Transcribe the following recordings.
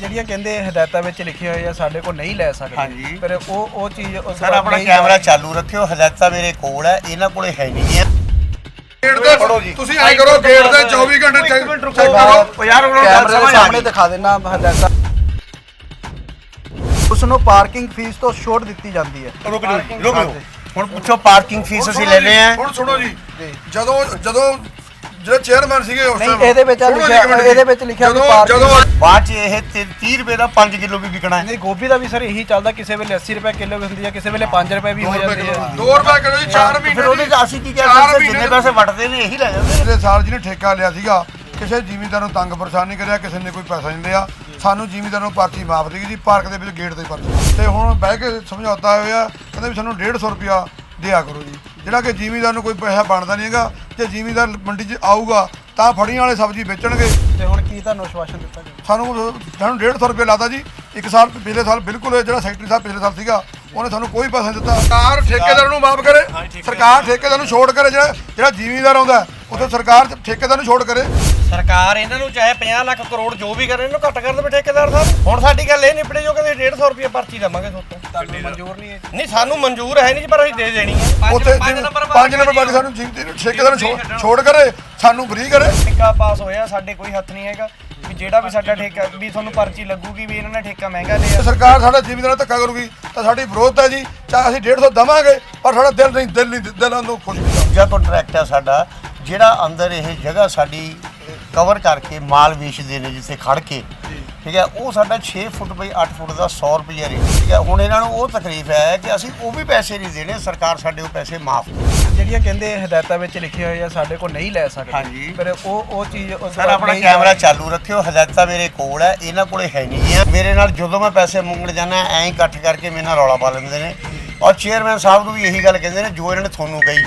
ਜਿਹੜੀਆਂ ਕਹਿੰਦੇ ਹਦਾਇਤਾਂ ਵਿੱਚ ਲਿਖੀਆਂ ਹੋਈਆਂ ਸਾਡੇ ਕੋਲ ਨਹੀਂ ਲੈ ਸਕਦੇ। ਹਾਂਜੀ। ਪਰ ਉਹ ਉਹ ਚੀਜ਼ ਉਸ ਸਰ ਆਪਣਾ ਕੈਮਰਾ ਚਾਲੂ ਰੱਖਿਓ ਹਦਾਇਤਾਂ ਮੇਰੇ ਕੋਲ ਹੈ ਇਹਨਾਂ ਕੋਲੇ ਹੈ ਨਹੀਂ ਹੈ। ਗੇਟ। ਤੁਸੀਂ ਐ ਕਰੋ ਗੇਟ ਦੇ 24 ਘੰਟੇ ਚੈੱਕ ਚੈੱਕ ਕਰੋ। ਉਹ ਯਾਰ ਉਹਨਾਂ ਨੂੰ ਕੈਮਰੇ ਦੇ ਸਾਹਮਣੇ ਦਿਖਾ ਦੇਣਾ ਹਦਾਇਤਾਂ। ਉਸ ਨੂੰ ਪਾਰਕਿੰਗ ਫੀਸ ਤੋਂ ਛੋਟ ਦਿੱਤੀ ਜਾਂਦੀ ਹੈ। ਰੁਕ ਜਾਓ ਜੀ, ਰੁਕ ਜਾਓ। ਹੁਣ ਪੁੱਛੋ ਪਾਰਕਿੰਗ ਫੀਸ ਅਸੀਂ ਲੈਨੇ ਆ ਹੁਣ ਸੁਣੋ ਜੀ। ਜਦੋਂ ਜਦੋਂ ਜਿਹੜੇ ਚੇਅਰਮੈਨ ਸੀਗੇ ਉਸ ਨਹੀਂ, ਇਹਦੇ ਵਿੱਚ ਲਿਖਿਆ-। ਇਹਦੇ ਵਿੱਚ ਲਿਖਿਆ ਵੀ ਜਦੋਂ parking- ਜਦੋਂ ਬਾਅਦ ਚ ਇਹ 30 ਰੁਪਏ ਦਾ 5 ਕਿਲੋ ਵੀ ਵਿਕਣਾ ਹੈ। ਨਹੀਂ ਗੋਭੀ ਦਾ ਵੀ ਸਰ ਇਹੀ ਚੱਲਦਾ ਕਿਸੇ ਵੇਲੇ 80 ਰੁਪਏ ਕਿਲੋ ਵੀ ਹੁੰਦੀ ਹੈ ਕਿਸੇ ਵੇਲੇ 5 ਰੁਪਏ ਵੀ ਹੋ ਜਾਂਦੀ ਹੈ। 2 ਰੁਪਏ ਕਿਲੋ ਜੀ 4 ਮਹੀਨੇ ਫਿਰ ਉਹਦੇ ਚ ਅਸੀਂ ਕੀ ਕਰ ਚਾਰ ਸਕਦੇ ਮਹੀਨੇ ਜਿੰਨੇ ਪੈਸੇ ਵਟਦੇ ਨੇ ਇਹੀ ਲੈ ਜਾਂਦੇ ਨੇ। ਪਿਛਲੇ ਸਾਲ ਜਿਹਨੇ ਠੇਕਾ ਲਿਆ ਸੀਗਾ ਕਿਸੇ ਜ਼ਿਮੀਂਦਾਰ ਨੂੰ ਤੰਗ ਪਰੇਸ਼ਾਨ ਨਹੀਂ ਕਰਿਆ ਕਿਸੇ ਨੇ ਕੋਈ ਪੈਸਾ ਨਹੀਂ ਲਿਆ। ਸਾਨੂੰ ਜ਼ਿਮੀਂਦਾਰ ਨੂੰ ਪਰਚੀ ਮਾਫ ਸੀਗੀ ਜੀ ਪਾਰਕ ਦੇ ਵਿੱਚ ਗੇਟ ਤੇ ਪਰਚੀ। ਤੇ ਹੁਣ ਬਹਿ ਕੇ ਸਮਝੌਤਾ ਹੋਇਆ ਕਹਿੰਦੇ ਵੀ ਸਾਨੂੰ 150 ਰੁਪਿਆ ਦਿਆ ਕਰੋ ਜੀ। ਜਿਹੜਾ ਕਿ ਜ਼ਿਮੀਂਦਾਰ ਨੂੰ ਕੋਈ ਪੈਸਾ ਬਣਦਾ ਨਹੀਂ ਹੈਗਾ ਜੇ ਜ਼ਿਮੀਂਦਾਰ ਮੰਡੀ 'ਚ ਆਊਗਾ ਤਾਂ ਫੜੀਆਂ ਵਾਲੇ ਸਬਜ਼ੀ ਵੇਚਣਗੇ। ਤੇ ਹੁਣ ਕੀ ਤੁਹਾਨੂੰ ਆਸ਼ਵਾਸਨ ਦਿੱਤਾ ਗਿਆ? ਸਾਨੂੰ ਸਾਨੂੰ 150 ਰੁਪਏ ਲਾਤਾ ਜੀ। ਇੱਕ ਸਾਲ ਪਿਛਲੇ ਸਾਲ ਬਿਲਕੁਲ ਇਹ ਜਿਹੜਾ ਸੈਕਟਰੀ ਸਾਹਿਬ ਪਿਛਲੇ ਸਾਲ ਸੀਗਾ ਉਹਨੇ ਸਾਨੂੰ ਕੋਈ ਪੈਸਾ ਨਹੀਂ ਦਿੱਤਾ। ਸਰਕਾਰ ਠੇਕੇਦਾਰ ਨੂੰ ਮਾਫ ਕਰੇ। ਸਰਕਾਰ ਠੇਕੇਦਾਰ ਨੂੰ ਛੋੜ ਕਰੇ ਜਿਹੜਾ ਜਿਹੜਾ ਜ਼ਿਮੀਂਦਾਰ ਆਉਂਦਾ ਉੱਥੇ ਸਰਕਾਰ ਠੇਕੇਦਾਰ ਨੂੰ ਛੋੜ ਕਰੇ। ਸਰਕਾਰ ਇਹਨਾਂ ਨੂੰ ਚਾਹੇ 50 ਲੱਖ ਕਰੋੜ ਜੋ ਵੀ ਕਰੇ ਇਹਨੂੰ ਘੱਟ ਕਰ ਦੇਵੇ ਠੇਕੇਦਾਰ ਸਾਹਿਬ। ਹੁਣ ਸਾਡੀ ਗੱਲ ਇਹ ਨਿਪੜੇ ਜੋ ਕਹਿੰਦੇ 150 ਰੁਪਏ ਪਰਚੀ ਦੇਵਾਂਗੇ ਤੁਹਾਤੋਂ ਤੁਹਾਨੂੰ ਮਨਜ਼ੂਰ ਨਹੀਂ ਹੈ ਨਹੀਂ ਸਾਨੂੰ ਮਨਜ਼ੂਰ ਹੈ ਨਹੀਂ ਜੀ ਪਰ ਅਸੀਂ ਦੇ ਦੇਣੀ ਹੈ। ਉੱਥੇ ਪੰਜ ਨੰਬਰ ਵਾਲੀ ਸਾਨੂੰ ਜ਼ਿਮੀਂਦਾਰ ਨੂੰ ਠੇਕੇਦਾਰ ਨੂੰ ਛੋੜ- ਕਰੇ ਸਾਨੂੰ ਫਰੀ ਕਰੇ। ਠੇਕਾ ਪਾਸ ਹੋਇਆ ਸਾਡੇ ਕੋਈ ਹੱਥ ਨਹੀਂ ਹੈਗਾ। ਵੀ ਜਿਹੜਾ ਵੀ ਸਾਡਾ ਠੇਕਾ ਵੀ ਤੁਹਾਨੂੰ ਪਰਚੀ ਲੱਗੂਗੀ ਵੀ ਇਹਨਾਂ ਨੇ ਠੇਕਾ ਮਹਿੰਗਾ ਲਿਆ। ਸਰਕਾਰ ਸਾਡਾ ਜ਼ਿਮੀਂਦਾਰ ਨਾਲ ਧੱਕਾ ਕਰੂਗੀ ਤਾਂ ਸਾਡੀ ਵਿਰੋਧਤਾ ਜੀ। ਚਾਹੇ ਅਸੀਂ 150 ਦਵਾਂਗੇ ਪਰ ਸਾਡਾ ਦਿਲ ਨਹੀਂ ਦਿਲ ਨਹੀਂ ਦਿਲਾਂ ਨੂੰ ਖੁਸ਼ ਦੂਜਾ ਕੰਟਰੈਕਟ ਹੈ ਸਾਡਾ ਜਿਹੜਾ ਅੰਦਰ ਇਹ ਜਗ੍ਹਾ ਸਾਡੀ ਕਵਰ ਕਰਕੇ ਮਾਲ ਵੇਚਦੇ ਨੇ ਜਿੱਥੇ ਖੜ ਕੇ। ਠੀਕ ਹੈ ਉਹ ਸਾਡਾ 6 ਫੁੱਟ ਬਈ 8 ਫੁੱਟ ਦਾ 100 ਰੁਪਏ ਰੇਟ ਠੀਕ ਹੈ। ਹੁਣ ਇਹਨਾਂ ਨੂੰ ਉਹ ਤਕਲੀਫ ਹੈ ਕਿ ਅਸੀਂ ਉਹ ਵੀ ਪੈਸੇ ਨਹੀਂ ਦੇਣੇ ਸਰਕਾਰ ਸਾਡੇ ਉਹ ਪੈਸੇ ਮਾਫ ਜਿਹੜੀਆਂ ਕਹਿੰਦੇ ਹਦਾਇਤਾਂ ਵਿੱਚ ਲਿਖੀਆਂ ਹੋਈਆਂ ਸਾਡੇ ਕੋਲ ਨਹੀਂ ਲੈ ਸਕਦੇ। ਹਾਂਜੀ। ਪਰ ਉਹ ਉਹ ਚੀਜ਼ ਸਰ ਆਪਣਾ ਕੈਮਰਾ ਚਾਲੂ ਰੱਖਿਓ ਹਦਾਇਤਾਂ ਮੇਰੇ ਕੋਲ ਹੈ ਇਹਨਾਂ ਕੋਲੇ ਹੈ ਨਹੀਂ ਹੈ। ਮੇਰੇ ਨਾਲ ਜਦੋਂ ਮੈਂ ਪੈਸੇ ਮੰਗਣ ਜਾਂਦਾ ਐਂ ਇਕੱਠ ਕਰਕੇ ਮੇਰੇ ਨਾਲ ਰੌਲਾ ਪਾ ਲੈਂਦੇ ਨੇ। ਔਰ ਚੇਅਰਮੈਨ ਸਾਹਿਬ ਨੂੰ ਵੀ ਇਹੀ ਗੱਲ ਕਹਿੰਦੇ ਨੇ ਜੋ ਇਹਨਾਂ ਨੇ ਤੁਹਾਨੂੰ ਕਹੀ।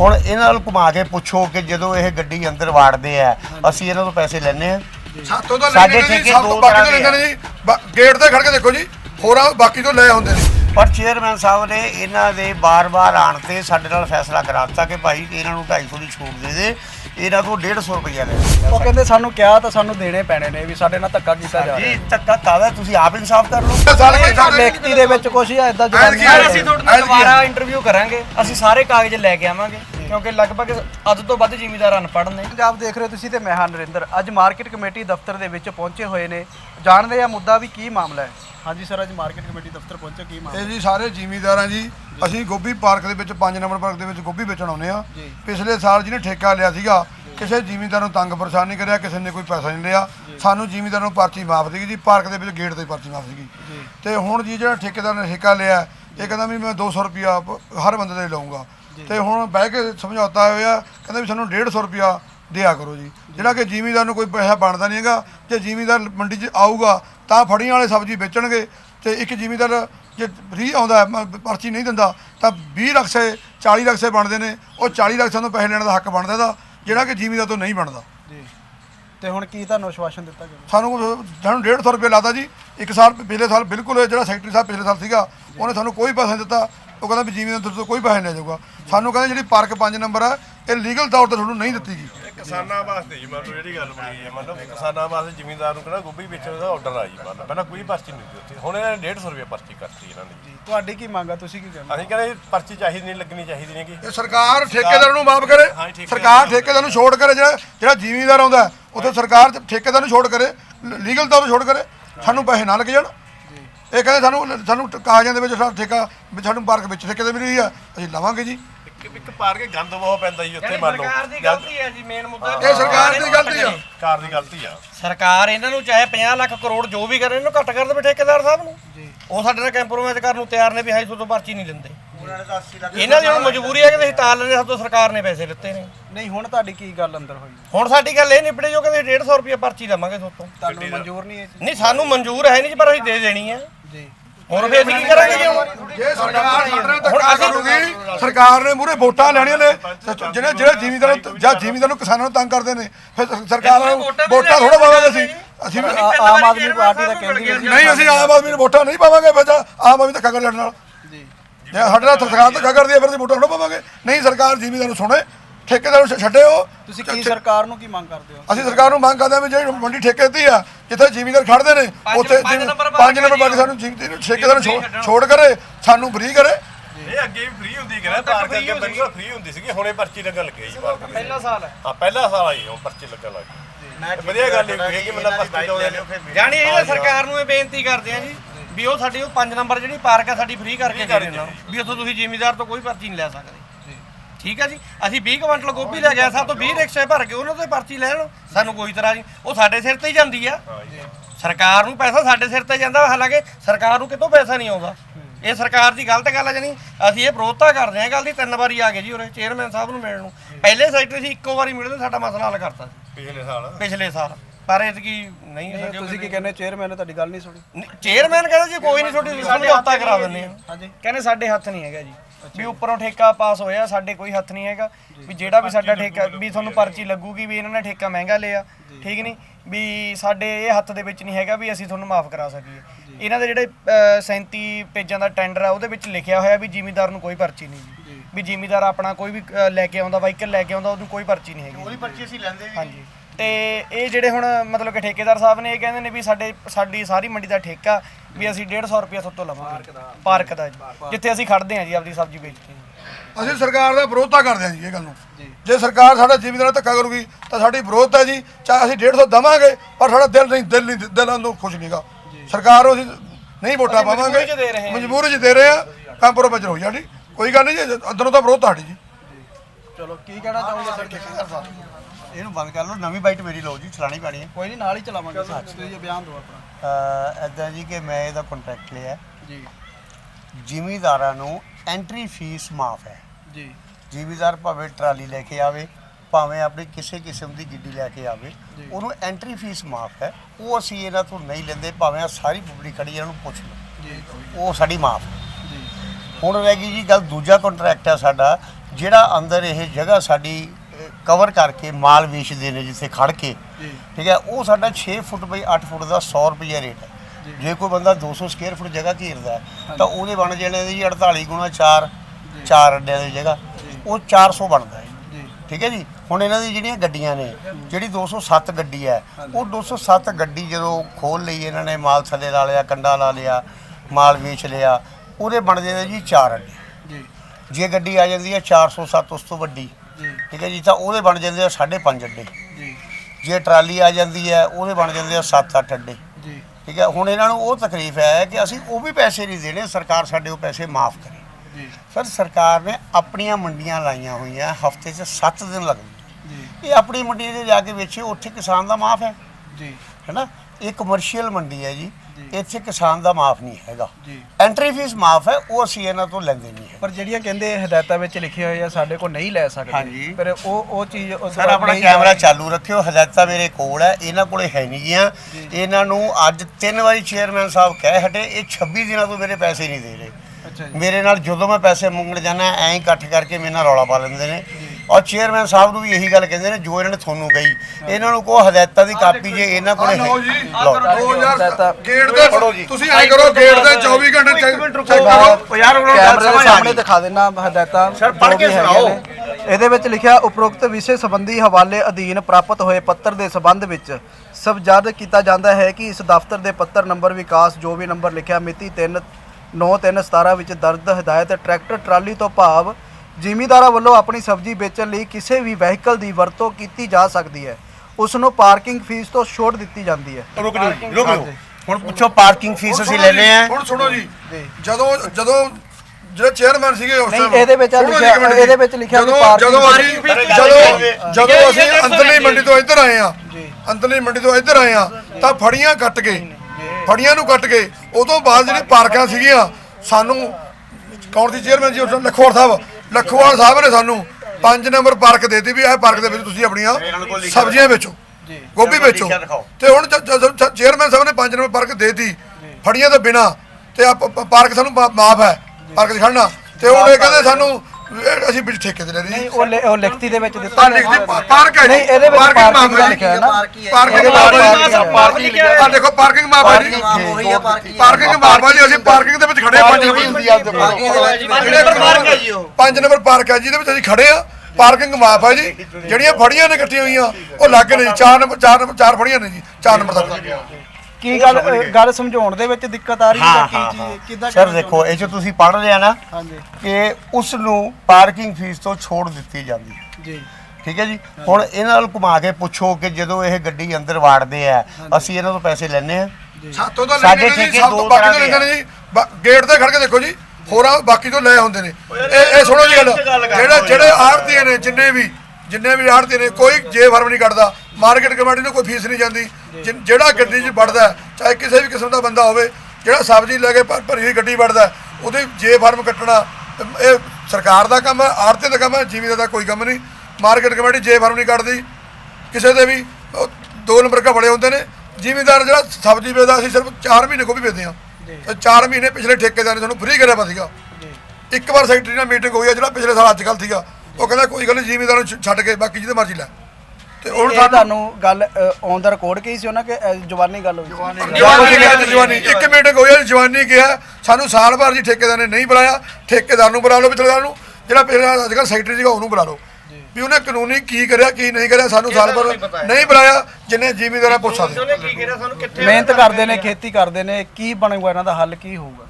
ਹੁਣ ਇਹਨਾਂ ਨੂੰ ਘੁਮਾ ਕੇ ਪੁੱਛੋ ਕਿ ਜਦੋਂ ਇਹ ਗੱਡੀ ਅੰਦਰ ਵਾੜਦੇ ਆ ਅਸੀਂ ਇਹਨਾਂ ਤੋਂ ਪੈਸੇ ਲੈਣੇ ਆ। ਸਾਤੋਂ ਤਾਂ ਸਾਡੇ ਲੈਂਦੇ ਨੇ ਜੀ ਠੇਕੇ ਦੋ ਤੋਂ ਬਾਕੀ ਤਰ੍ਹਾਂ ਦੇ ਲੈਂਦੇ ਨੇ ਜੀ। ਬਾ- ਗੇਟ ਤੇ ਖੜ ਕੇ ਦੇਖੋ ਜੀ ਹੋਰਾਂ ਬਾਕੀ ਤੋਂ ਲੈ ਆਉਂਦੇ ਨੇ। ਪਰ ਚੇਅਰਮੈਨ ਸਾਹਿਬ ਨੇ ਇਹਨਾਂ ਦੇ ਬਾਰ-ਬਾਰ ਆਣ ਤੇ ਸਾਡੇ ਨਾਲ ਫੈਸਲਾ ਕਰਾ ਦਿੱਤਾ ਕਿ ਭਾਈ ਇਹਨਾਂ ਨੂੰ 250 ਦੀ ਛੂਟ ਦੇ ਦੇ ਇਹਨਾਂ ਤੋਂ 150 ਰੁਪਈਆ ਲੈ ਉਹ ਕਹਿੰਦੇ ਸਾਨੂੰ ਕਿਹਾ ਤਾਂ ਸਾਨੂੰ ਦੇਣੇ ਪੈਣੇ ਨੇ ਵੀ ਸਾਡੇ ਨਾਲ ਧੱਕਾ ਕੀਤਾ ਜਾ ਜੀ ਰਿਹਾ। ਧੱਕਾ ਕਾਹਦਾ ਤੁਸੀਂ ਆਪ ਇਨਸਾਫ ਕਰ ਲਓ। ਸਾਲ ਕੇ ਹੈ ਲਿਖਤੀ ਦੇ ਵਿੱਚ ਕੁਛ ਆ ਇਦਾਂ ਐਤਕੀ ਯਾਰ ਅਸੀਂ ਤੁਹਾਡੇ ਨਾਲ ਦੁਬਾਰਾ ਇੰਟਰਵਿਊ ਕਰਾਂਗੇ। ਅਸੀਂ ਸਾਰੇ ਕਾਗਜ਼ ਲੈ ਕੇ ਆਵਾਂਗੇ। ਕਿਉਂਕਿ ਲਗਭਗ ਅੱਧ ਤੋਂ ਵੱਧ ਜ਼ਿਮੀਦਾਰ ਅਨਪੜ੍ਹ ਨੇ। ਪੰਜਾਬ ਦੇਖ ਰਹੇ ਹੋ ਤੁਸੀਂ ਤੇ ਮੈਂ ਹਾਂ ਨਰਿੰਦਰ। ਅੱਜ ਮਾਰਕੀਟ ਕਮੇਟੀ ਦਫ਼ਤਰ ਦੇ ਵਿੱਚ ਪਹੁੰਚੇ ਹੋਏ ਨੇ। ਜਾਣਦੇ ਆ ਮੁੱਦਾ ਵੀ ਕੀ ਮਾਮਲਾ ਹੈ? ਹਾਂਜੀ ਸਰ ਅੱਜ ਮਾਰਕੀਟ ਕਮੇਟੀ ਦਫ਼ਤਰ ਪਹੁੰਚੇ ਕੀ ਮਾਮਲਾ? ਇਹ ਜੀ ਸਾਰੇ ਜ਼ਿਮੀਂਦਾਰ ਜੀ ਅਸੀਂ ਗੋਭੀ ਪਾਰਕ ਦੇ ਵਿੱਚ 5 ਨੰਬਰ ਪਾਰਕ ਦੇ ਵਿੱਚ ਗੋਭੀ ਵੇਚਣ ਆਉਂਦੇ ਆ। ਪਿਛਲੇ ਸਾਲ ਜਿਹਨੇ ਠੇਕਾ ਲਿਆ ਸੀਗਾ ਕਿਸੇ ਜ਼ਿਮੀਂਦਾਰ ਨੂੰ ਤੰਗ ਪਰੇਸ਼ਾਨ ਨਹੀਂ ਕਰਿਆ ਕਿਸੇ ਨੇ ਕੋਈ ਪੈਸਾ ਨਹੀਂ ਲਿਆ। ਸਾਨੂੰ ਜ਼ਿਮੀਂਦਾਰ ਨੂੰ ਪਰਚੀ ਮਾਫ ਸੀਗੀ ਜੀ ਪਾਰਕ ਦੇ ਵਿੱਚ ਗੇਟ ਤੇ ਪਰਚੀ ਮਾਫ ਸੀਗੀ। ਤੇ ਹੁਣ ਜੀ ਜਿਹੜਾ ਠੇਕੇਦਾਰ ਨੇ ਠੇਕਾ ਲਿਆ ਇਹ ਕਹਿੰਦਾ ਵੀ ਮੈਂ 200 ਰੁਪਿਆ ਹਰ ਬੰਦੇ ਦੇ ਲਵਾਂਗਾ ਤੇ ਹੁਣ ਬਹਿ ਕੇ ਸਮਝੌਤਾ ਹੋਇਆ ਕਹਿੰਦਾ ਵੀ ਸਾਨੂੰ 150 ਰੁਪਿਆ ਦਿਆ ਕਰੋ ਜੀ। ਜਿਹੜਾ ਕਿ ਜ਼ਿਮੀਂਦਾਰ ਨੂੰ ਕੋਈ ਪੈਸਾ ਬਣਦਾ ਨਹੀਂ ਹੈਗਾ ਜੇ ਜ਼ਿਮੀਂਦਾਰ ਮੰਡੀ 'ਚ ਆਊਗਾ ਤਾਂ ਫੜੀਆਂ ਵਾਲੇ ਸਬਜ਼ੀ ਵੇਚਣਗੇ ਤੇ ਇੱਕ ਜ਼ਿਮੀਂਦਾਰ ਜੇ ਫਰੀ ਆਉਂਦਾ ਪਰਚੀ ਨਹੀਂ ਦਿੰਦਾ ਤਾਂ 20 ਰਕਸੇ 40 ਰਕਸੇ ਬਣਦੇ ਨੇ। ਉਹ 40 ਰਕਸਿਆਂ ਤੋਂ ਪੈਸੇ ਲੈਣ ਦਾ ਹੱਕ ਬਣਦਾ ਇਹਦਾ ਜਿਹੜਾ ਕਿ ਜ਼ਿਮੀਂਦਾਰ ਤੋਂ ਨਹੀਂ ਬਣਦਾ। ਜੀ। ਤੇ ਹੁਣ ਕੀ ਤੁਹਾਨੂੰ ਆਸ਼ਵਾਸਨ ਦਿੱਤਾ ਗਿਆ? ਸਾਨੂੰ ਸਾਨੂੰ 150 ਰੁਪਏ ਲਾਤਾ ਜੀ। ਇੱਕ ਸਾਲ ਪਿਛਲੇ ਸਾਲ ਬਿਲਕੁਲ ਜਿਹੜਾ ਸੈਕਟਰੀ ਸਾਹਿਬ ਪਿਛਲੇ ਸਾਲ ਸੀਗਾ ਉਹਨੇ ਸਾਨੂੰ ਕੋਈ ਪੈਸਾ ਨਹੀਂ ਦਿੱਤਾ। ਉਹ ਕਹਿੰਦਾ ਵੀ ਜ਼ਿਮੀਂਦਾਰ ਤੋਂ ਕੋਈ ਪੈਸਾ ਨਹੀਂ ਜਾਊਗਾ। ਸਾਨੂੰ ਕਹਿੰਦੇ ਜਿਹੜੀ ਪਾਰਕ 5 ਨੰਬਰ ਹੈ ਇਹ ਲੀਗਲ ਤੌਰ ਤੇ ਤੁਹਾਨੂੰ ਨਹੀਂ ਦਿੱਤੀ ਗਈ। ਕਿਸਾਨਾਂ ਵਾਸਤੇ ਜੀ ਮਤਲਬ ਜਿਹੜੀ ਗੱਲ ਬਣੀ ਹੈ ਮਤਲਬ ਕਿਸਾਨਾਂ ਵਾਸਤੇ ਜ਼ਿਮੀਂਦਾਰ ਨੂੰ ਕਹਿੰਦਾ ਗੋਭੀ ਵੇਚਣ ਦਾ ਆਰਡਰ ਆ ਜੀ ਮਤਲਬ ਪਹਿਲਾਂ ਕੋਈ ਪਰਚੀ ਨਹੀਂ ਦਿੱਤੀ ਹੁਣ ਇਹਨਾਂ ਨੇ 150 ਰੁਪਏ ਪਰਚੀ ਕਰਤੀ ਇਹਨਾਂ ਨੇ ਜੀ। ਤੁਹਾਡੀ ਕੀ ਮੰਗ ਆ ਤੁਸੀਂ ਕੀ ਕਹਿੰਦੇ? ਅਸੀਂ ਕਹਿੰਦੇ ਪਰਚੀ ਚਾਹੀਦੀ ਨਹੀਂ ਲੱਗਣੀ ਚਾਹੀਦੀ ਨਹੀਂ ਇਹ ਸਰਕਾਰ ਠੇਕੇਦਾਰ ਨੂੰ ਮਾਫ ਕਰੇ। ਹਾਂ, ਠੇਕੇਦਾਰ ਸਰਕਾਰ ਠੇਕੇਦਾਰ ਨੂੰ ਛੋੜ ਕਰੇ ਜਿਹੜਾ ਜਿਹੜਾ ਜ਼ਿਮੀਂਦਾਰ ਆਉਂਦਾ ਉੱਥੇ ਸਰਕਾਰ ਠੇਕੇਦਾਰ ਨੂੰ ਛੋੜ ਕਰੇ। ਲੀਗਲ ਤੌਰ ਤੇ ਛੋੜ ਕਰੇ। ਸਾਨੂੰ ਪੈਸੇ ਨਾ ਲੱਗ ਜਾਣ। ਇਹ ਕਹਿੰਦੇ ਸਾਨੂੰ ਸਾਨੂੰ ਕਾਗਜ਼ਾਂ ਦੇ ਵਿੱਚ ਸਾਡਾ ਠੇਕਾ ਵੀ ਸਾਨੂੰ ਪਾਰਕ ਵਿੱਚ ਠੇਕੇ ਤੇ ਮਿਲੀ ਆ ਅਸੀਂ ਲਵਾਂਗੇ ਜੀ। ਇੱਕ ਇੱਕ ਪਾਰ ਕੇ ਗੰਦ ਬਹੁਤ ਪੈਂਦਾ ਜੀ ਉੱਥੇ ਮੰਨ ਲਓ। ਸਰਕਾਰ ਦੀ ਗਲਤੀ ਹੈ ਜੀ ਮੇਨ ਮੁੱਦਾ ਇਹ ਸਰਕਾਰ ਦੀ ਗਲਤੀ ਆ। ਕਾਰ ਦੀ ਗਲਤੀ ਆ। ਸਰਕਾਰ ਇਹਨਾਂ ਨੂੰ ਚਾਹੇ 50 ਲੱਖ ਕਰੋੜ ਜੋ ਵੀ ਕਰੇ ਇਹਨੂੰ ਘੱਟ ਕਰ ਦੇਵੇ ਠੇਕੇਦਾਰ ਸਾਹਿਬ ਨੂੰ। ਜੀ। ਉਹ ਸਾਡੇ ਨਾਲ ਕੰਪਰੋਮਾਈਜ਼ ਕਰਨ ਨੂੰ ਤਿਆਰ ਨੇ ਵੀ ਹਾਈ ਤੋਂ ਪਰਚੀ ਨਹੀਂ ਦਿੰਦੇ। ਇਹਨਾਂ ਦੀ ਹੁਣ ਮਜਬੂਰੀ ਹੈ ਕਿ ਅਸੀਂ ਤਾਲ ਲੈਣੇ ਸਾਤੋਂ ਸਰਕਾਰ ਨੇ ਪੈਸੇ ਦਿੱਤੇ ਨੇ। ਨਹੀਂ ਹੁਣ ਤੁਹਾਡੀ ਕੀ ਗੱਲ ਅੰਦਰ ਹੋਈ? ਹੁਣ ਸਾਡੀ ਗੱਲ ਇਹ ਨਿਪੜੇ ਜੋ ਕਹਿੰਦੇ 150 ਰੁਪਏ ਪਰਚੀ ਦੇਵਾਂਗੇ ਤੁਹਾਤੋਂ ਤੁਹਾਨੂੰ ਮਨਜ਼ੂਰ ਨਹੀਂ ਹੈ ਜੀ? ਨਹੀਂ ਸਾਨੂੰ ਮਨਜ਼ੂਰ ਹੈ ਨਹੀਂ ਜੀ ਪਰ ਅਸੀਂ ਦੇ ਦੇਣੀ ਹੈ। ਜੀ। ਹੁਣ ਫਿਰ ਅਸੀਂ ਕੀ ਕਰਾਂਗੇ ਜੀ? ਹੁਣ ਜੇ ਸਰਕਾਰ ਸਾਡੇ ਨਾਲ ਧੱਕਾ ਕਰੂਗੀ? ਸਰਕਾਰ ਨੇ ਮੂਰੇ ਵੋਟਾਂ ਲੈਣੀਆਂ ਨੇ। ਤੇ ਜਿਹੜੇ ਜਿਹੜੇ ਜ਼ਿਮੀਂਦਾਰ ਜਾਂ ਜ਼ਿਮੀਂਦਾਰ ਨੂੰ ਕਿਸਾਨਾਂ ਨੂੰ ਤੰਗ ਕਰਦੇ ਨੇ ਫਿਰ ਸਰਕਾਰ ਨੂੰ ਵੋਟਾਂ ਥੋੜਾ ਪਾਵਾਂਗੇ ਅਸੀਂ। ਅਸੀਂ ਵੀ- ਆ- ਆਮ ਆਦਮੀ ਪਾਰਟੀ ਦਾ ਕਹਿੰਦੀ ਹੈ ਜੀ। ਨਹੀਂ ਅਸੀਂ ਆਮ ਆਦਮੀ ਨੂੰ ਵੋਟਾਂ ਨਹੀਂ ਪਾਵਾਂਗੇ ਫਿਰ ਤਾਂ ਆਮ ਆਦਮੀ ਧੱਕਾ ਕਰ ਲੜਨ ਨਾਲ ਜੀ ਸਾਡੇ ਨਾਲ ਸਰਕਾਰ ਧੱਕਾ ਕਰਦੀ ਹੈ ਫਿਰ ਅਸੀਂ ਵੋਟਾਂ ਥੋੜਾ ਪਾਵਾਂਗੇ। ਨਹੀਂ ਸਰਕਾਰ ਜ਼ਿਮੀਂਦਾਰ ਨੂੰ ਸੁਣੇ ਠੇਕੇਦਾਰ ਨੂੰ ਛੱਡਿਓ। ਤੁਸੀਂ ਕੀ ਸਰਕਾਰ ਨੂੰ ਕੀ ਮੰਗ ਕਰਦੇ ਹੋ? ਅਸੀਂ ਸਰਕਾਰ ਨੂੰ ਮੰਗ ਕਰਦੇ ਹਾਂ ਵੀ ਜਿਹੜੀ ਮੰਡੀ ਠੇਕੇ ਤੇ ਆ ਜਿੱਥੇ ਜ਼ਿਮੀਂਦਾਰ ਖੜਦੇ ਨੇ ਉੱਥੇ ਪੰਜ ਨੰਬਰ ਪੰਜ ਨੰਬਰ ਬਾਕੀ ਸਾਨੂੰ ਜ਼ਿਮੀਂਦਾਰ ਠੇਕੇਦਾਰ ਨੂੰ ਛੋੜ- ਛੋੜ ਕਰੇ ਸਾਨੂੰ ਫਰੀ ਕਰੇ। ਇਹ ਅੱਗੇ ਵੀ ਫ੍ਰੀ ਹੁੰਦੀ ਕਰੇ ਪਾਰਕ ਅੱਗੇ ਬਿਲਕੁਲ ਫ੍ਰੀ ਹੁੰਦੀ ਸੀਗੀ ਹੁਣੇ ਪਰਚੀ ਲੱਗਣ ਲੱਗੀ ਜੀ ਪਾਰਕ ਪਹਿਲਾ ਸਾਲ ਹੈ। ਹਾਂ ਪਹਿਲਾ ਸਾਲ ਆਈ ਹੁਣ ਪਰਚੀ ਲੱਗਣ ਲੱਗ ਵਧੀਆ ਗੱਲ ਇਹ ਹੈ ਕਿ ਮਤਲਬ ਪਰਚੀ ਲਾਉਂਦੇ ਨੇ ਜਾਣੀ ਇਹ ਸਰਕਾਰ ਨੂੰ ਇਹ ਬੇਨਤੀ ਕਰਦੇ ਆ ਜੀ। ਵੀ ਉਹ ਸਾਡੀ ਉਹ 5 ਨੰਬਰ ਜਿਹੜੀ ਪਾਰਕ ਆ ਸਾਡੀ ਫ੍ਰੀ ਕਰਕੇ ਦੇ ਦੇਣਾ। ਵੀ ਉੱਥੋਂ ਤੁਸੀਂ ਜ਼ਿਮੀਦਾਰ ਤੋਂ ਕੋਈ ਪਰਚੀ ਨਹੀਂ ਲੈ ਸਕਦੇ। ਠੀਕ। ਆ ਜੀ? ਅਸੀਂ 20 ਕੁਇੰਟਲ ਗੋਭੀ ਲੈ ਗਿਆ ਸਾਡੇ ਤੋਂ 20 ਰਿਕਸ਼ੇ ਭਰ ਕੇ ਉਹਨਾਂ ਤੋਂ ਹੀ ਪਰਚੀ ਲੈਣ ਸਾਨੂੰ ਕੋਈ ਤਰ੍ਹਾਂ ਨਹੀਂ। ਉਹ ਸਾਡੇ ਸਿਰ ਤੇ ਹੀ ਜਾਂਦੀ ਆ। ਸਰਕਾਰ ਨੂੰ ਪੈਸਾ ਸਾਡੇ ਸਿਰ ਤੇ ਜਾਂਦਾ ਹਾਲਾਂਕਿ ਸਰਕਾਰ ਨੂੰ ਕਿਤੋਂ ਪੈਸਾ ਨਹੀਂ ਆਉਂਦਾ। ਇਹ ਸਰਕਾਰ ਦੀ ਗਲਤ ਗੱਲ ਆ ਜਾਨੀ ਅਸੀਂ ਇਹ ਵਿਰੋਧਤਾ ਕਰਦੇ ਹਾਂ ਇਹ ਗੱਲ ਦੀ ਤਿੰਨ ਵਾਰੀ ਆ ਗਏ ਜੀ ਉਰੇ ਚੇਅਰਮੈਨ ਸਾਹਿਬ ਨੂੰ ਮਿਲਣ ਨੂੰ। ਪਹਿਲੇ ਸੈਕਟਰੀ ਸੀ ਇੱਕੋ ਵਾਰੀ ਮਿਲੇ ਤੇ ਸਾਡਾ ਮਸਲਾ ਹੱਲ ਕਰਤਾ ਸੀ। ਪਿਛਲੇ ਸਾਲ। ਪਿਛਲੇ ਸਾਲ। ਪਰ ਇਹ ਕੀ ਨਹੀਂ ਇਹ ਤੁਸੀਂ ਕੀ ਕਹਿੰਦੇ ਚੇਅਰਮੈਨ ਨੇ ਤੁਹਾਡੀ ਗੱਲ ਨਹੀਂ ਸੁਣੀ? ਚੇਅਰਮੈਨ ਕਹਿੰਦਾ ਜੀ ਕੋਈ ਨਹੀਂ ਤੁਹਾਡੀ ਸਮਝੌਤਾ ਕਰਾ ਦਿੰਦੇ ਆ। ਹਾਂਜੀ। ਕਹਿੰਦੇ ਸਾਡੇ ਹੱਥ ਨਹੀਂ ਹੈਗਾ ਜੀ। ਵੀ ਉੱਪਰੋਂ ਠੇਕਾ ਪਾਸ ਹੋਇਆ ਸਾਡੇ ਕੋਈ ਹੱਥ ਨਹੀਂ ਹੈਗਾ। ਵੀ ਜਿਹੜਾ ਵੀ ਸਾਡਾ ਠੇਕਾ ਵੀ ਤੁਹਾਨੂੰ ਪਰਚੀ ਲੱਗੂਗੀ ਵੀ ਇਹਨਾਂ ਨੇ ਠੇਕਾ ਮਹਿੰਗਾ ਲਿਆ ਠੀਕ ਨਹੀਂ? ਵੀ ਸਾਡੇ ਇਹ ਹੱਥ ਦੇ ਵਿੱਚ ਨਹੀਂ ਹੈਗਾ ਵੀ ਅਸੀਂ ਤੁਹਾਨੂੰ ਮਾਫ ਕਰਾ ਸਕੀਏ। ਇਹਨਾਂ ਦੇ ਜਿਹੜੇ ਅ, 37 ਪੇਜਾਂ ਦਾ ਟੈਂਡਰ ਆ ਉਹਦੇ ਵਿੱਚ ਲਿਖਿਆ ਹੋਇਆ ਵੀ ਜ਼ਿਮੀਦਾਰ ਨੂੰ ਕੋਈ ਪਰਚੀ ਨਹੀਂ ਜੀ। ਵੀ ਜ਼ਿਮੀਦਾਰ ਆਪਣਾ ਕੋਈ ਵੀ ਲੈ ਕੇ ਆਉਂਦਾ ਵਾਹੀਕਲ ਲੈ ਕੇ ਆਉਂਦਾ ਉਹਨੂੰ ਕੋਈ ਪਰਚੀ ਨਹੀਂ ਹੈਗੀ। ਉਹਦੀ ਪਰਚੀ ਅਸੀਂ ਲੈਂਦੇ ਵੀ ਹਾਂਜੀ। ਤੇ ਇਹ ਜਿਹੜੇ ਹੁਣ ਮਤਲਬ ਕਿ ਠੇਕੇਦਾਰ ਸਾਹਿਬ ਨੇ ਇਹ ਕਹਿੰਦੇ ਨੇ ਵੀ ਸਾਡੇ ਸਾਡੀ ਸਾਰੀ ਮੰਡੀ ਦਾ ਠੇਕਾ ਵੀ ਅਸੀਂ 150 ਰੁਪਏ ਤੋਂ ਲਵਾਂਗੇ। ਪਾਰਕ ਦਾ। ਜੀ ਜਿੱਥੇ ਅਸੀਂ ਖੜਦੇ ਹਾਂ ਜੀ ਆਪਦੀ ਸਬਜ਼ੀ ਵੇਚਦੇ ਹਾਂ। ਅਸੀਂ ਸਰਕਾਰ ਦਾ ਵਿਰੋਧਤਾ ਕਰਦੇ ਹਾਂ ਜੀ ਇਹ ਗੱਲ ਨੂੰ। ਜੇ। ਸਰਕਾਰ ਸਾਡਾ ਜ਼ਿਮੀਂਦਾਰ ਧੱਕਾ ਕਰੂਗੀ ਤਾਂ ਸਾਡੀ ਵਿਰੋਧਤਾ ਹੈ ਜੀ ਚਾਹੇ ਅਸੀਂ 150 ਦਵਾਂਗੇ ਪਰ ਸਾਡਾ ਦਿਲ ਨਹੀਂ ਦਿਲ ਨਹੀਂ ਦਿਲਾਂ ਨੂੰ ਖੁਸ਼ ਨਹੀਂਗਾ। ਸਰਕਾਰ ਨੂੰ ਅਸੀਂ ਨਹੀਂ ਵੋਟਾਂ ਪਾਵਾਂਗੇ ਮਜਬੂਰੀ 'ਚ ਦੇ ਰਹੇ ਹਾਂ ਜੀ। ਮਜਬੂਰੀ 'ਚ ਦੇ ਰਹੇ ਆ ਕੰਪਰੋਮਾਈਜ਼ ਹੋ ਜਾਣੀ ਕੋਈ ਗੱਲ ਨਹੀਂ ਜੀ ਅੰਦਰੋਂ ਤਾਂ ਵਿਰੋਧ ਸਾਡੀ ਜੀ। ਚਲੋ ਕੀ ਕਹਿਣਾ ਚਾਹੋਗੇ ਸਰ ਠੇਕੇਦਾਰ ਸਾਹਿਬ ਇਹਨੂੰ ਬੰਦ ਕਰ ਲਓ ਨਵੀਂ ਬਾਈਟ ਮੇਰੀ ਲਓ ਜੀ ਚਲਾਣੀ ਪੈਣੀ ਹੈ। ਕੋਈ ਨਹੀਂ ਨਾਲ ਹੀ ਚਲਾਵਾਂਗੇ ਤੁਸੀਂ ਇਹ ਬਿਆਨ ਦਿਓ ਆਪਣਾ। ਐਦਾਂ ਜੀ ਕਿ ਮੈਂ ਇਹਦਾ ਕੰਟਰੈਕਟ ਲਿਆ। ਜੀ। ਜ਼ਿਮੀਦਾਰਾਂ ਨੂੰ ਐਂਟਰੀ ਫੀਸ ਮਾਫ ਹੈ। ਜੀ। ਜ਼ਿਮੀਦਾਰ ਭਾਵੇਂ ਟਰਾਲੀ ਲੈ ਕੇ ਆਵੇ ਭਾਵੇਂ ਆਪਣੀ ਕਿਸੇ ਕਿਸਮ ਦੀ ਗੱਡੀ ਲੈ ਕੇ ਆਵੇ ਉਹਨੂੰ ਐਂਟਰੀ ਫੀਸ ਮਾਫ ਹੈ। ਉਹ ਅਸੀਂ ਇਹਨਾਂ ਤੋਂ ਨਹੀਂ ਲੈਂਦੇ ਭਾਵੇਂ ਆ ਸਾਰੀ ਪਬਲਿਕ ਖੜੀ ਇਹਨੂੰ ਪੁੱਛ ਲਓ। ਜੀ। ਉਹ ਸਾਡੀ ਮਾਫ ਜੀ। ਹੁਣ ਰਹਿ ਗਈ ਜੀ ਗੱਲ ਦੂਜਾ ਕੰਟਰੈਕਟ ਹੈ ਸਾਡਾ ਜਿਹੜਾ ਅੰਦਰ ਇਹ ਜਗ੍ਹਾ ਸਾਡੀ ਕਵਰ ਕਰਕੇ ਮਾਲ ਵੇਚਦੇ ਨੇ ਜਿੱਥੇ ਖੜ ਕੇ। ਜੀ। ਠੀਕ ਹੈ ਉਹ ਸਾਡਾ 6 ਫੁੱਟ ਬਾਈ 8 ਫੁੱਟ ਦਾ 100 ਰੁਪਏ ਰੇਟ ਹੈ। ਜੇ। ਕੋਈ ਬੰਦਾ 200 ਸਕੁਅਰ ਫੁੱਟ ਜਗ੍ਹਾ ਘੇਰਦਾ ਹੈ, ਤਾਂ ਉਹਦੇ ਬਣ ਜਾਣੇ ਜੀ 48 ਗੁਣਾ 4 ਚਾਰ ਅੱਡਿਆਂ ਦੀ ਜਗ੍ਹਾ। ਉਹ 400 ਬਣਦਾ ਹੈ। ਜੀ। ਠੀਕ ਹੈ ਜੀ ਹੁਣ ਇਹਨਾਂ ਦੀ ਜਿਹੜੀਆਂ ਗੱਡੀਆਂ ਨੇ ਜਿਹੜੀ 207 ਗੱਡੀ ਹੈ ਉਹ 207 ਗੱਡੀ ਜਦੋਂ ਖੋਲ ਲਈ ਇਹਨਾਂ ਨੇ ਮਾਲ ਥੱਲੇ ਲਾ ਲਿਆ ਕੰਡਾ ਲਾ ਲਿਆ ਮਾਲ ਵੇਚ ਲਿਆ ਉਹਦੇ ਬਣ ਜਾਂਦੇ ਜੀ 4 ਅੱਡੇ। ਜੀ। ਜੇ ਗੱਡੀ ਆ ਜਾਂਦੀ ਹੈ 407 ਉਸ ਤੋਂ ਵੱਡੀ। ਜੀ ਠੀਕ ਹੈ ਜੀ ਤਾਂ ਉਹਦੇ ਬਣ ਜਾਂਦੇ ਆ 5.5 ਅੱਡੇ। ਜੀ। ਜੇ ਟਰਾਲੀ ਆ ਜਾਂਦੀ ਹੈ ਉਹਦੇ ਬਣ ਜਾਂਦੇ ਆ 7-8 ਅੱਡੇ। ਜੀ। ਠੀਕ ਹੈ ਹੁਣ ਇਹਨਾਂ ਨੂੰ ਉਹ ਤਕਲੀਫ ਹੈ ਕਿ ਅਸੀਂ ਉਹ ਵੀ ਪੈਸੇ ਨਹੀਂ ਦੇਣੇ ਸਰਕਾਰ ਸਾਡੇ ਉਹ ਪੈਸੇ ਮਾਫ ਕਰੇ। ਜੀ। ਸਰ ਸਰਕਾਰ ਨੇ ਆਪਣੀਆਂ ਮੰਡੀਆਂ ਲਾਈਆਂ ਹੋਈਆਂ ਹਫ਼ਤੇ 'ਚ 7 ਦਿਨ ਲੱਗਦੇ ਜੀ। ਇਹ ਆਪਣੀ ਮੰਡੀ 'ਤੇ ਜਾ ਕੇ ਵੇਚੇ ਉੱਥੇ ਕਿਸਾਨ ਦਾ ਮਾਫ ਹੈ। ਜੀ। ਹੈਨਾ ਇਹ ਕਮਰਸ਼ੀਅਲ ਮੰਡੀ ਹੈ ਜੀ। ਇੱਥੇ ਕਿਸਾਨ ਦਾ ਮਾਫ ਨਹੀਂ ਹੈਗਾ। ਜੀ। ਐਂਟਰੀ ਫੀਸ ਮਾਫ ਹੈ ਉਹ ਅਸੀਂ ਇਹਨਾਂ ਤੋਂ ਲੈਂਦੇ ਨਹੀਂ ਪਰ ਜਿਹੜੀਆਂ ਕਹਿੰਦੇ ਹਦਾਇਤਾਂ ਵਿੱਚ ਲਿਖੇ ਹੋਏ ਆ ਸਾਡੇ ਕੋਲ ਨਹੀਂ ਲੈ ਸਕਦੇ। ਹਾਂਜੀ। ਪਰ ਉਹ ਉਹ ਚੀਜ਼ ਸਰ ਆਪਣਾ ਕੈਮਰਾ ਚਾਲੂ ਰੱਖਿਓ ਹਦਾਇਤਾਂ ਮੇਰੇ ਕੋਲ ਹੈ ਇਹਨਾਂ ਕੋਲੇ ਹੈ ਨਹੀਂ ਗੀਆਂ। ਇਹਨਾਂ ਨੂੰ ਅੱਜ ਤਿੰਨ ਵਾਰੀ ਚੇਅਰਮੈਨ ਸਾਹਿਬ ਕਹਿ ਹਟੇ ਇਹ 26 ਦਿਨਾਂ ਤੋਂ ਮੇਰੇ ਪੈਸੇ ਨਹੀਂ ਦੇ ਰਹੇ। ਅੱਛਾ ਜੀ। ਮੇਰੇ ਨਾਲ ਜਦੋਂ ਮੈਂ ਪੈਸੇ ਮੰਗਣ ਜਾਂਦਾ ਐਂ ਇਕੱਠ ਕਰਕੇ ਮੇਰੇ ਨਾਲ ਰੌਲਾ ਪਾ ਲੈਂਦੇ ਨੇ। ਔਰ ਚੇਅਰਮੈਨ ਸਾਹਿਬ ਨੂੰ ਵੀ ਇਹੀ ਗੱਲ ਕਹਿੰਦੇ ਨੇ ਜੋ ਇਹਨਾਂ ਨੇ ਤੁਹਾਨੂੰ ਕਹੀ। ਇਹਨਾਂ ਨੂੰ ਕੋ ਹਦਾਇਤਾਂ ਦੀ ਕਾਪੀ ਜੇ ਇਹਨਾਂ ਕੋਲੇ ਹੈ। ਲਓ। ਜੀ। ਲਓ। 2000 ਗੇਟ ਪੜ੍ਹੋ ਦੇ ਜੀ। ਤੁਸੀਂ ਐਂ ਕਰੋ ਗੇਟ ਦੇ 24 ਘੰਟੇ ਚੈੱਕ ਚੈੱਕ ਕਰੋ ਯਾਰ ਉਹਨਾਂ ਨੂੰ ਗੱਲ ਕੈਮਰੇ ਦੇ ਸਮਝ ਆ ਸਾਹਮਣੇ ਗਈ ਦਿਖਾ ਦੇਣਾ ਹਦਾਇਤਾਂ। ਸਰ, ਪੜ੍ਹ ਜੋ ਕੇ ਵੀ ਹੈਗੀਆਂ ਸੁਣਾਓ। ਨੇ। ਇਹਦੇ ਵਿੱਚ ਲਿਖਿਆ ਉਪਰੋਕਤ ਵਿਸ਼ੇ ਸੰਬੰਧੀ ਹਵਾਲੇ ਅਧੀਨ ਪ੍ਰਾਪਤ ਹੋਏ ਪੱਤਰ ਦੇ ਸੰਬੰਧ ਵਿੱਚ ਸਬਜਦ ਕੀਤਾ ਜਾਂਦਾ ਹੈ ਕਿ ਇਸ ਦਫ਼ਤਰ ਦੇ ਪੱਤਰ ਨੰਬਰ ਵਿਕਾਸ ਜੋ ਵੀ ਨੰਬਰ ਲਿਖਿਆ ਮਿਤੀ 3 9 3 17 ਵਿੱਚ ਦਰਜ ਹਦਾਇਤ ਟਰੈਕਟਰ ਟਰਾਲੀ ਤੋਂ ਭਾਵ ਜ਼ਿਮੀਦਾਰਾਂ ਵੱਲੋਂ ਆਪਣੀ ਸਬਜ਼ੀ ਵੇਚਣ ਲਈ ਕਿਸੇ ਵੀ ਵਹੀਕਲ ਦੀ ਵਰਤੋਂ ਕੀਤੀ ਜਾ ਸਕਦੀ ਹੈ। ਉਸ ਨੂੰ ਪਾਰਕਿੰਗ ਫੀਸ ਤੋਂ ਛੋਟ ਦਿੱਤੀ ਜਾਂਦੀ ਹੈ। ਰੁਕ ਜਾਓ ਜੀ, ਰੁਕ ਜਾਓ। ਹੁਣ ਪੁੱਛੋ ਪਾਰਕਿੰਗ ਫੀਸ ਅਸੀਂ ਲੈਨੇ ਆ ਹੁਣ ਸੁਣੋ ਜੀ। ਜਦੋਂ ਜਦੋਂ ਜਿਹੜੇ ਚੇਅਰਮੈਨ ਸੀਗੇ ਉਸ time- ਇਹਦੇ ਵਿੱਚ ਲਿਖਿਆ-। ਇਹਦੇ ਵਿੱਚ ਲਿਖਿਆ ਜਦੋਂ ਜਦੋਂ ਅਸੀਂ ਜਦੋਂ ਜਦੋਂ ਅਸੀਂ ਅੰਦਰਲੀ ਮੰਡੀ ਤੋਂ ਇੱਧਰ ਆਏ ਆ ਜੀ। ਅੰਦਰਲੀ ਮੰਡੀ ਤੋਂ ਇੱਧਰ ਆਏ ਆ ਤਾਂ ਫੜੀਆਂ ਕੱਟ ਕੇ ਫੜੀਆਂ ਨੂੰ ਕੱਟ ਕੇ ਉਦੋਂ ਬਾਅਦ ਜਿਹੜੀ ਪਾਰਕਾਂ ਸੀਗੀਆਂ ਸਾਨੂੰ ਕੌਣ ਸੀ ਚੇਅਰਮੈਨ ਜੀ? ਉਸ time? ਲੱਖੋਵਾਲ ਸਾਹਿਬ। ਲੱਖੋਵਾਲ ਸਾਹਿਬ ਨੇ ਸਾਨੂੰ 5 ਨੰਬਰ ਪਾਰਕ ਦੇਤੀ ਵੀ ਇਹ ਪਾਰਕ ਦੇ ਵਿੱਚ ਤੁਸੀਂ ਆਪਣੀਆਂ ਸਬਜ਼ੀਆਂ ਵੇਚੋ ਗੋਭੀ ਵੇਚੋ। ਤੇ ਹੁਣ ਚੇਅਰਮੈਨ ਸਾਹਿਬ ਨੇ 5 ਨੰਬਰ ਪਾਰਕ ਦੇਤੀ। ਫੜੀਆਂ ਤੋਂ ਬਿਨਾ। ਤੇ ਆ ਪ- ਪ- ਪਾਰਕ ਸਾਨੂੰ ਮਾਫ ਹੈ। ਪਾਰਕ 'ਚ ਖੜਨਾ। ਤੇ ਹੁਣ ਇਹ ਕਹਿੰਦੇ ਸਾਨੂੰ ਇਹ ਅਸੀਂ ਵਿੱਚ ਠੇਕੇ ਤੇ ਲੈ ਲਈ। ਨਹੀਂ ਉਹ ਲਿ- ਉਹ ਲਿਖਤੀ ਦੇ ਵਿੱਚ ਦਿੱਤਾ ਆ ਲਿਖਦੀ ਪਾਰਕ ਹੈ। ਨਹੀਂ ਇਹਦੇ ਵਿੱਚ ਪਾਰਕਿੰਗ ਪਾਰਕਿੰਗ ਮਾਫ ਦਾ ਹੈ ਲਿਖਿਆ ਹੈ ਨਾ। ਪਾਰਕਿੰਗ ਇਹਦੇ ਮਾਫ ਵਿੱਚ ਹੈ ਪਾਰਕਿੰਗ। ਪਾਰਕਿੰਗ ਆ ਦੇਖੋ ਪਾਰਕਿੰਗ ਮਾਫ ਹੈ ਜੀ ਪਾਰਕਿੰਗ ਮਾਫ ਹੈ ਜੀ ਅਸੀਂ ਪਾਰਕਿੰਗ ਦੇ ਵਿੱਚ ਖੜੇ ਆ ਪੰਜ ਨੰਬਰ ਪੰਜ ਨੰਬਰ ਪਾਰਕ ਹੈ ਜੀ ਉਹ। 5 ਨੰਬਰ ਪਾਰਕ ਹੈ ਜਿਹਦੇ ਵਿੱਚ ਅਸੀਂ ਖੜੇ ਆ ਪਾਰਕਿੰਗ ਮਾਫ ਹੈ ਜੀ। ਜਿਹੜੀਆਂ ਫੜੀਆਂ ਨੇ ਇਕੱਠੀਆਂ ਹੋਈਆਂ ਉਹ ਲੱਗ ਨੇ ਜੀ। ਚਾਰ ਨੰਬਰ ਚਾਰ ਨੰਬਰ ਚਾਰ ਫੜੀਆਂ ਨੇ ਜੀ। ਚਾਰ ਨੰਬਰ ਤੱਕ ਕੀ ਗੱਲ ਅ, ਗੱਲ ਸਮਝਾਉਣ ਦੇ ਵਿੱਚ ਦਿੱਕਤ ਆ ਰਹੀ ਹੈ ਜਾਂ ਕੀ ਹਾਂ ਚੀਜ਼ ਕਿੱਦਾਂ ਸਰ ਦੇਖੋ ਇਹ 'ਚ ਤੁਸੀਂ ਪੜ੍ਹ ਲਿਆ ਨਾ ਹਾਂਜੀ। ਕਿ ਉਸ ਨੂੰ ਪਾਰਕਿੰਗ ਫੀਸ ਤੋਂ ਛੋੜ ਦਿੱਤੀ ਜਾਂਦੀ ਹੈ। ਜੀ। ਠੀਕ ਹੈ ਜੀ? ਹੁਣ ਇਹਨਾਂ ਨਾਲ ਘੁਮਾ ਕੇ ਪੁੱਛੋ ਕਿ ਜਦੋਂ ਇਹ ਗੱਡੀ ਅੰਦਰ ਵਾੜਦੇ ਆ ਅਸੀਂ ਇਹਨਾਂ ਤੋਂ ਪੈਸੇ ਲੈਣੇ ਆ ਸਾਤੋਂ ਤਾਂ ਸਾਡੇ ਲੈਂਦੇ ਨੇ ਜੀ ਠੇਕੇ ਸਭ ਦੋ ਤੋਂ ਬਾਕੀ ਤਰ੍ਹਾਂ ਤੋਂ ਦੇ ਲੈਂਦੇ ਨੇ ਜੀ। ਬਾ- ਗੇਟ ਤੇ ਖੜ ਕੇ ਦੇਖੋ ਜੀ ਹੋਰਾਂ ਬਾਕੀ ਤੋਂ ਲੈ ਹੁੰਦੇ ਨੇ। ਇਹ ਇਹ ਸੁਣੋ ਜੀ ਗੱਲ। ਜਿਹੜੇ ਜਿਹੜੇ ਆੜਤੀਆਂ ਨੇ ਜਿੰਨੇ ਵੀ ਜਿੰਨੇ ਵੀ ਆੜਤੀ ਨੇ ਕੋਈ ਜੇ ਫਰਮ ਨਹੀਂ ਕੱਢਦਾ। ਮਾਰਕੀਟ ਕਮੇਟੀ ਨੂੰ ਕੋਈ ਫੀਸ ਨਹੀਂ ਜਾਂਦੀ। ਜਿਨ- ਜਿਹੜਾ ਗੱਡੀ 'ਚ ਵੜਦਾ ਚਾਹੇ ਕਿਸੇ ਵੀ ਕਿਸਮ ਦਾ ਬੰਦਾ ਹੋਵੇ ਜਿਹੜਾ ਸਬਜ਼ੀ ਲੈ ਕੇ ਭਰ- ਭਰੀ ਹੋਈ ਗੱਡੀ ਵੜਦਾ ਉਹਦੇ ਜੇ ਫਰਮ ਕੱਟਣਾ ਇਹ ਸਰਕਾਰ ਦਾ ਕੰਮ ਹੈ ਆੜਤੀ ਦਾ ਕੰਮ ਹੈ ਜ਼ਿਮੀਂਦਾਰ ਦਾ ਕੋਈ ਕੰਮ ਨਹੀਂ। ਮਾਰਕੀਟ ਕਮੇਟੀ ਜੇ ਫਰਮ ਨਹੀਂ ਕੱਢਦੀ ਕਿਸੇ ਦੇ ਵੀ ਉਹ ਦੋ ਨੰਬਰ ਕਾ ਬੜੇ ਹੁੰਦੇ ਨੇ। ਜ਼ਿਮੀਂਦਾਰ ਜਿਹੜਾ ਸਬਜ਼ੀ ਵੇਚਦਾ ਅਸੀਂ ਸਿਰਫ 4 ਮਹੀਨੇ ਕੋ ਵੀ ਵੇਚਦੇ ਹਾਂ। ਤੇ 4 ਮਹੀਨੇ ਪਿਛਲੇ ਠੇਕੇਦਾਰ ਨੇ ਸਾਨੂੰ ਫ੍ਰੀ ਕਰਿਆ ਵਾ ਸੀਗਾ। ਇੱਕ ਵਾਰ ਸੈਕਟਰੀ ਨਾਲ ਮੀਟਿੰਗ ਹੋਈ ਆ ਜਿਹੜਾ ਪਿਛਲੇ ਸਾਲ ਅੱਜ ਕੱਲ ਸੀਗਾ। ਉਹ ਕਹਿੰਦਾ ਕੋਈ ਗੱਲ ਨਹੀਂ ਜ਼ਿਮੀਂਦਾਰ ਨੂੰ ਛ- ਛੱਡ ਕੇ ਬਾਕੀ ਜਿਹਦੇ ਮਰਜ਼ੀ ਲੈ। ਤੇ ਹੁਣ ਇਹ ਸਾਨੂੰ ਤੁਹਾਨੂੰ ਗੱਲ ਔਨ ਦਾ ਰਿਕਾਰਡ ਕਹੀ ਸੀ ਉਹਨਾਂ ਕਿ ਅ, ਜ਼ੁਬਾਨੀ ਗੱਲ ਹੋਈ ਸੀ। ਜਵਾਨੀ ਜੀ, ਜਵਾਨੀ ਇੱਕ ਮੀਟਿੰਗ ਹੋਈ ਆ ਜਵਾਨੀ ਕਿਹਾ ਸਾਨੂੰ ਸਾਲ ਭਰ ਜੀ ਠੇਕੇਦਾਰ ਨੇ ਨਹੀਂ ਬੁਲਾਇਆ ਠੇਕੇਦਾਰ ਨੂੰ ਬੁਲਾ ਲਓ ਪਿਛਲੇਦਾਰ ਨੂੰ ਜਿਹੜਾ ਪਿਛਲਾ ਅੱਜ ਕੱਲ ਸੈਕਟਰੀ ਸੀਗਾ ਉਹਨੂੰ ਬੁਲਾ ਲਓ। ਵੀ ਉਹਨੇ ਕਾਨੂੰਨੀ ਕੀ ਕਰਿਆ ਕੀ ਨਹੀਂ ਕਰਿਆ ਸਾਨੂੰ ਸਾਲ ਭਰ ਨਹੀਂ ਬੁਲਾਇਆ ਜਿੰਨੇ ਜ਼ਿਮੀਂਦਾਰਾਂ ਪੁੱਛ ਸਕਦੇ ਉਹਨੇ ਕੀ ਕਿਹਾ ਸਾਨੂੰ ਕਿੱਥੇ ਮਿਹਨਤ ਕਰਦੇ ਨੇ ਖੇਤੀ ਕਰਦੇ ਨੇ ਕੀ ਬਣੂਗਾ ਇਹਨਾਂ ਦਾ ਹੱਲ ਕੀ ਹੋਊਗਾ?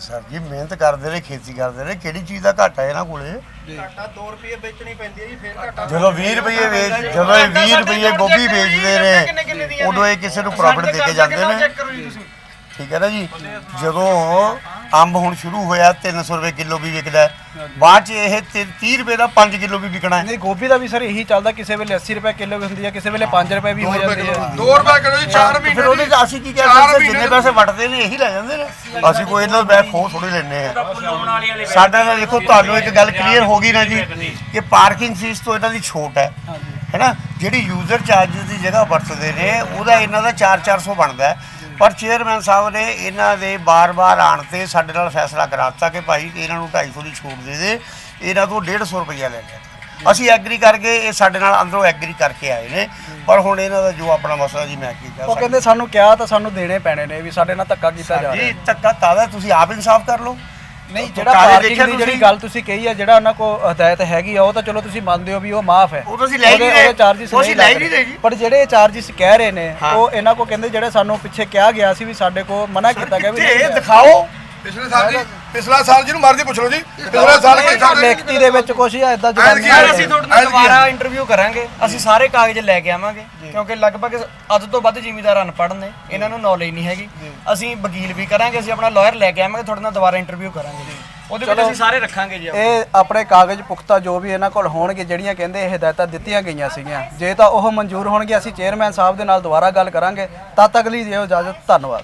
ਸਰ ਜੀ ਮਿਹਨਤ ਕਰਦੇ ਨੇ ਖੇਤੀ ਕਰਦੇ ਨੇ ਕਿਹੜੀ ਚੀਜ਼ ਦਾ ਘਾਟਾ ਇਹਨਾਂ ਕੋਲੇ? ਘਾਟਾ 2 ਰੁਪਏ ਵੇਚਣੀ ਪੈਂਦੀ ਹੈ ਜੀ ਫੇਰ ਘਾਟਾ ਜਦੋਂ 20 ਰੁਪਏ ਵੇਚ ਜਦੋਂ ਇਹ 20 ਰੁਪਏ ਗੋਭੀ ਵੇਚਦੇ ਨੇ ਉਦੋਂ ਇਹ ਕਿਸੇ ਨੂੰ ਪ੍ਰੋਫਿਟ ਦੇ ਕੇ ਜਾਂਦੇ ਨੇ। ਚੈੱਕ ਕਰੋ ਜੀ ਤੁਸੀਂ। ਠੀਕ ਹੈ ਨਾ ਜੀ? ਜਦੋਂ ਅੰਬ ਹੁਣ ਸ਼ੁਰੂ ਹੋਇਆ 300 ਰੁਪਏ ਕਿਲੋ ਵੀ ਵਿਕਦਾ ਹੈ। ਬਾਅਦ ਚ ਇਹ 30 ਰੁਪਏ ਦਾ 5 ਕਿਲੋ ਵੀ ਵਿਕਣਾ ਹੈ। ਨਹੀਂ ਗੋਭੀ ਦਾ ਵੀ ਸਰ ਇਹੀ ਚੱਲਦਾ ਕਿਸੇ ਵੇਲੇ 80 ਰੁਪਏ ਕਿਲੋ ਵੀ ਹੁੰਦੀ ਹੈ ਕਿਸੇ ਵੇਲੇ 5 ਰੁਪਏ ਵੀ ਹੋ ਜਾਂਦੀ ਹੈ 2 ਰੁਪਏ ਕਿਲੋ ਜੀ 4 ਮਹੀਨੇ ਫਿਰ ਉਹਦੇ ਚ ਅਸੀਂ ਕੀ ਕਰ ਚਾਰ ਸਕਦੇ ਮਹੀਨੇ ਜਿੰਨੇ ਪੈਸੇ ਵਟਦੇ ਨੇ ਇਹੀ ਲੈ ਜਾਂਦੇ ਨੇ। ਅਸੀਂ ਕੋਈ ਇਹਨਾਂ ਦਾ ਬੈਗ ਖੋ ਥੋੜੀ ਲੈਣੇ ਆ ਸਾਡਾ ਤਾਂ ਦੇਖੋ ਤੁਹਾਨੂੰ ਇੱਕ ਗੱਲ ਕਲੀਅਰ ਹੋ ਗਈ ਨਾ ਜੀ ਕਿ ਪਾਰਕਿੰਗ ਫੀਸ ਤੋਂ ਇਹਨਾਂ ਦੀ ਛੋਟ ਹੈ। ਹੈਨਾ? ਜਿਹੜੀ ਯੂਜ਼ਰ ਚਾਰजेस ਦੀ ਜਗ੍ਹਾ ਵਰਤਦੇ ਨੇ ਉਹਦਾ ਇਹਨਾਂ ਦਾ 4-400 ਬਣਦਾ ਹੈ। ਪਰ ਚੇਅਰਮੈਨ ਸਾਹਿਬ ਨੇ ਇਹਨਾਂ ਦੇ ਬਾਰ-ਬਾਰ ਆਣ ਤੇ ਸਾਡੇ ਨਾਲ ਫੈਸਲਾ ਕਰਾਤਾ ਕਿ ਭਾਈ ਇਹਨਾਂ ਨੂੰ 250 ਦੀ ਛੂਟ ਦੇ ਦੇ ਇਹਨਾਂ ਤੋਂ 150 ਰੁਪਈਆ ਲੈ ਲਿਆ। ਅਸੀਂ ਐਗਰੀ ਕਰਕੇ ਇਹ ਸਾਡੇ ਨਾਲ ਅੰਦਰੋਂ ਐਗਰੀ ਕਰਕੇ ਆਏ ਨੇ ਪਰ ਹੁਣ ਇਹਨਾਂ ਦਾ ਜੋ ਆਪਣਾ ਮਸਲਾ ਜੀ ਮੈਂ ਕੀ ਕਹਿ ਉਹ ਕਹਿੰਦੇ ਸਾਨੂੰ ਕਿਹਾ ਤਾਂ ਸਾਨੂੰ ਦੇਣੇ ਪੈਣੇ ਨੇ ਵੀ ਸਾਡੇ ਨਾਲ ਧੱਕਾ ਕੀਤਾ ਜਾ ਰਿਹਾ। ਜੀ ਧੱਕਾ ਕਾਹਦਾ? ਤੁਸੀਂ ਆਪ ਇਨਸਾਫ ਕਰ ਲਓ। ਨਹੀਂ ਜਿਹੜਾ ਪਾਰਕਿੰਗ ਦੀ ਜਿਹੜੀ ਗੱਲ ਤੁਸੀਂ ਕਹੀ ਹੈ ਜਿਹੜਾ ਉਹਨਾਂ ਕੋਲ ਹਦਾਇਤ ਹੈਗੀ ਆ ਉਹ ਤਾਂ ਚਲੋ ਤੁਸੀਂ ਮੰਨਦੇ ਹੋ ਵੀ ਉਹ ਮਾਫ ਹੈ। ਉਹ ਤਾਂ ਲੈ ਨਹੀਂ ਰਹੇ। ਚਾਰजेस ਉਹ ਲੈ ਨਹੀਂ ਰਹੇ ਪਰ ਜਿਹੜੇ ਚਾਰजेस ਕਹਿ ਰਹੇ ਨੇ ਉਹ ਇਹਨਾਂ ਕੋ ਕਹਿੰਦੇ ਜਿਹੜੇ ਸਾਨੂੰ ਪਿੱਛੇ ਕਿਹਾ ਗਿਆ ਸੀ ਵੀ ਸਾਡੇ ਕੋ ਮਨਾ ਕੀਤਾ ਗਿਆ ਵੀ ਇਹ ਦਿਖਾਓ। ਪਿਛਲੇ ਸਾਲ ਜੀ ਪਿਛਲਾ ਸਾਲ ਜਿਹਨੂੰ ਮਰਜ਼ੀ ਪੁੱਛ ਲਓ ਜੀ। ਪਿਛਲੇ ਸਾਲ ਕੀ ਲਿਖਤੀ ਦੇ ਵਿੱਚ ਐਤਕੀ ਜਵਾਨੀ ਯਾਰ ਅਸੀਂ ਤੁਹਾਡੇ ਨਾਲ ਦੁਬਾਰਾ ਇੰਟਰਵਿਊ ਕਰਾਂਗੇ। ਅਸੀਂ ਸਾਰੇ ਕਾਗਜ਼ ਲੈ ਕੇ ਆਵਾਂਗੇ ਕਿਉਂਕਿ ਲਗਭਗ ਅੱਧ ਤੋਂ ਵੱਧ ਜ਼ਿਮੀਦਾਰ ਅਨਪੜ੍ਹ ਨੇ ਇਹਨਾਂ ਨੂੰ ਨੌਲੇਜ ਨਹੀਂ ਹੈਗੀ। ਅਸੀਂ ਵਕੀਲ ਵੀ ਕਰਾਂਗੇ ਅਸੀਂ ਆਪਣਾ ਲਾਇਰ ਲੈ ਕੇ ਆਵਾਂਗੇ ਤੁਹਾਡੇ ਨਾਲ ਦੁਬਾਰਾ ਇੰਟਰਵਿਊ ਕਰਾਂਗੇ। ਉਹਦੇ ਵਿੱਚ ਅਸੀਂ ਸਾਰੇ ਰੱਖਾਂਗੇ ਜੀ ਇਹ ਆਪਣੇ ਕਾਗਜ਼ ਪੁਖਤਾ ਜੋ ਵੀ ਇਹਨਾਂ ਕੋਲ ਹੋਣਗੇ ਜਿਹੜੀਆਂ ਕਹਿੰਦੇ ਇਹ ਹਦਾਇਤਾਂ ਦਿੱਤੀਆਂ ਗਈਆਂ ਸੀਗੀਆਂ। ਜੇ ਤਾਂ ਉਹ ਮਨਜ਼ੂਰ ਹੋਣਗੇ ਅਸੀਂ ਚੇਅਰਮੈਨ ਸਾਹਿਬ ਦੇ ਨਾਲ ਦੁਬਾਰਾ ਗੱਲ ਕਰਾਂਗੇ। ਤਦ ਤੱਕ ਲਈ ਦਿਓ ਇਜਾਜ਼ਤ। ਧੰਨਵਾਦ।